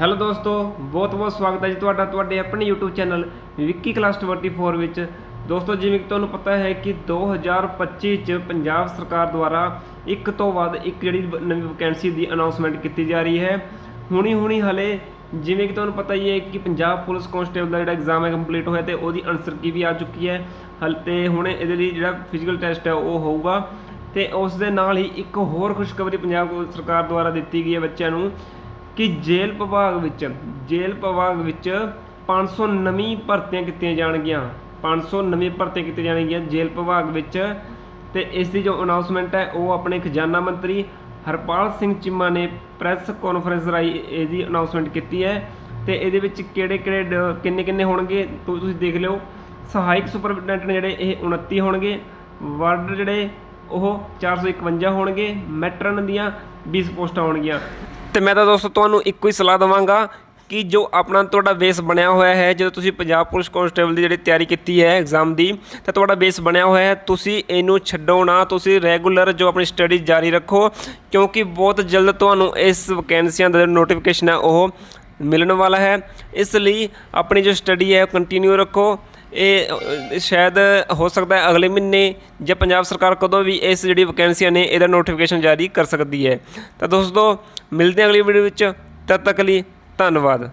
Hello ਦੋਸਤੋ, ਬਹੁਤ ਬਹੁਤ ਸਵਾਗਤ ਹੈ ਜੀ ਤੁਹਾਡਾ, ਤੁਹਾਡੇ ਆਪਣੇ YouTube ਚੈਨਲ ਵਿੱਕੀ ਕਲਾਸ 24 ਵਿੱਚ। ਦੋਸਤੋ, ਜਿਵੇਂ ਕਿ ਤੁਹਾਨੂੰ ਪਤਾ ਹੈ ਕਿ 2025 ਚ ਪੰਜਾਬ ਸਰਕਾਰ ਦੁਆਰਾ ਇੱਕ ਤੋਂ ਵੱਧ ਇੱਕ ਜਿਹੜੀ ਨਵੀਂ ਵੈਕੈਂਸੀ ਦੀ ਅਨਾਉਂਸਮੈਂਟ ਕੀਤੀ ਜਾ ਰਹੀ ਹੈ। ਹੁਣੀ ਹੁਣੀ ਹਲੇ ਜਿਵੇਂ ਕਿ ਤੁਹਾਨੂੰ ਪਤਾ ਹੀ ਹੈ ਕਿ ਪੰਜਾਬ ਪੁਲਿਸ ਕਾਂਸਟੇਬਲ ਦਾ ਜਿਹੜਾ ਐਗਜ਼ਾਮ ਹੈ ਕੰਪਲੀਟ ਹੋਇਆ ਤੇ ਉਹਦੀ ਆਨਸਰ ਕੀ ਵੀ ਆ ਚੁੱਕੀ ਹੈ। ਹਲ, ਤੇ ਹੁਣ ਇਹਦੇ ਲਈ ਜਿਹੜਾ ਫਿਜ਼ੀਕਲ ਟੈਸਟ ਹੈ ਉਹ ਹੋਊਗਾ। ਤੇ ਉਸ ਦੇ ਨਾਲ ਹੀ ਇੱਕ ਹੋਰ ਖੁਸ਼ਖਬਰੀ ਪੰਜਾਬ ਸਰਕਾਰ ਦੁਆਰਾ ਦਿੱਤੀ ਗਈ ਹੈ ਬੱਚਿਆਂ ਨੂੰ। ਕਿ ਜੇਲ੍ਹ ਵਿਭਾਗ ਵਿੱਚ, ਜੇਲ੍ਹ ਵਿਭਾਗ ਵਿੱਚ 500 ਨਵੀਂ ਭਰਤੀਆਂ ਕੀਤੀਆਂ ਜਾਣਗੀਆਂ। 500 ਨਵੀਂ ਭਰਤੀਆਂ ਕੀਤੀਆਂ ਜਾਣਗੀਆਂ ਜੇਲ੍ਹ ਵਿਭਾਗ ਵਿੱਚ ਤੇ ਇਸ ਦੀ ਜੋ ਅਨਾਉਂਸਮੈਂਟ ਹੈ, ਉਹ ਆਪਣੇ ਖਜ਼ਾਨਾ ਮੰਤਰੀ ਹਰਪਾਲ ਸਿੰਘ ਚੀਮਾ ਨੇ ਪ੍ਰੈਸ ਕਾਨਫਰੰਸ ਰਾਹੀਂ ਇਹਦੀ ਅਨਾਉਂਸਮੈਂਟ ਕੀਤੀ ਹੈ ਤੇ ਇਹਦੇ ਵਿੱਚ ਕਿਹੜੇ ਕਿਹੜੇ ਕਿੰਨੇ ਕਿੰਨੇ ਹੋਣਗੇ ਤੁਸੀਂ ਦੇਖ ਲਿਓ। ਸਹਾਇਕ ਸੁਪਰਡੈਂਟ ਨੇ ਜਿਹੜੇ, ਇਹ 29 ਹੋਣਗੇ। ਵਾਰਡ ਜਿਹੜੇ, ਉਹ 451 ਹੋਣਗੇ। ਮੈਟਰਨ ਦੀਆਂ 20 ਪੋਸਟਾਂ ਹੋਣਗੀਆਂ। ਤੇ ਮੈਂ ਤਾਂ ਦੋਸਤੋ ਤੁਹਾਨੂੰ ਇੱਕੋ ਹੀ ਸਲਾਹ ਦਵਾਂਗਾ ਕਿ ਜੋ ਆਪਣਾ ਤੁਹਾਡਾ ਬੇਸ ਬਣਿਆ ਹੋਇਆ ਹੈ, ਜਦੋਂ ਤੁਸੀਂ ਪੰਜਾਬ ਪੁਲਿਸ ਕਾਂਸਟੇਬਲ ਦੀ ਜਿਹੜੀ ਤਿਆਰੀ ਕੀਤੀ ਹੈ ਐਗਜ਼ਾਮ ਦੀ, ਤਾਂ ਤੁਹਾਡਾ ਬੇਸ ਬਣਿਆ ਹੋਇਆ ਹੈ, ਤੁਸੀਂ ਇਹਨੂੰ ਛੱਡੋ ਨਾ, ਤੁਸੀਂ ਰੈਗੂਲਰ ਜੋ ਆਪਣੀ ਸਟੱਡੀ ਜਾਰੀ ਰੱਖੋ, ਕਿਉਂਕਿ ਬਹੁਤ ਜਲਦ ਤੁਹਾਨੂੰ ਇਸ ਵੈਕੈਂਸੀਆਂ ਦਾ ਨੋਟੀਫਿਕੇਸ਼ਨ ਹੈ, ਉਹ ਮਿਲਣ ਵਾਲਾ ਹੈ। ਇਸ ਲਈ ਆਪਣੀ ਜੋ ਸਟੱਡੀ ਹੈ ਕੰਟੀਨਿਊ ਰੱਖੋ। ਇਹ ਸ਼ਾਇਦ ਹੋ ਸਕਦਾ ਹੈ ਅਗਲੇ ਮਹੀਨੇ ਜਾਂ ਪੰਜਾਬ ਸਰਕਾਰ ਕਦੋਂ ਵੀ ਇਸ ਜਿਹੜੀ ਵੈਕੈਂਸੀਆਂ ਨੇ, ਇਹਦਾ ਨੋਟੀਫਿਕੇਸ਼ਨ ਜਾਰੀ ਕਰ ਸਕਦੀ ਹੈ। ਤਾਂ ਦੋਸਤੋ, ਮਿਲਦੇ ਹਾਂ ਅਗਲੀ ਵੀਡੀਓ ਵਿੱਚ। ਤਦ ਤੱਕ ਲਈ ਧੰਨਵਾਦ।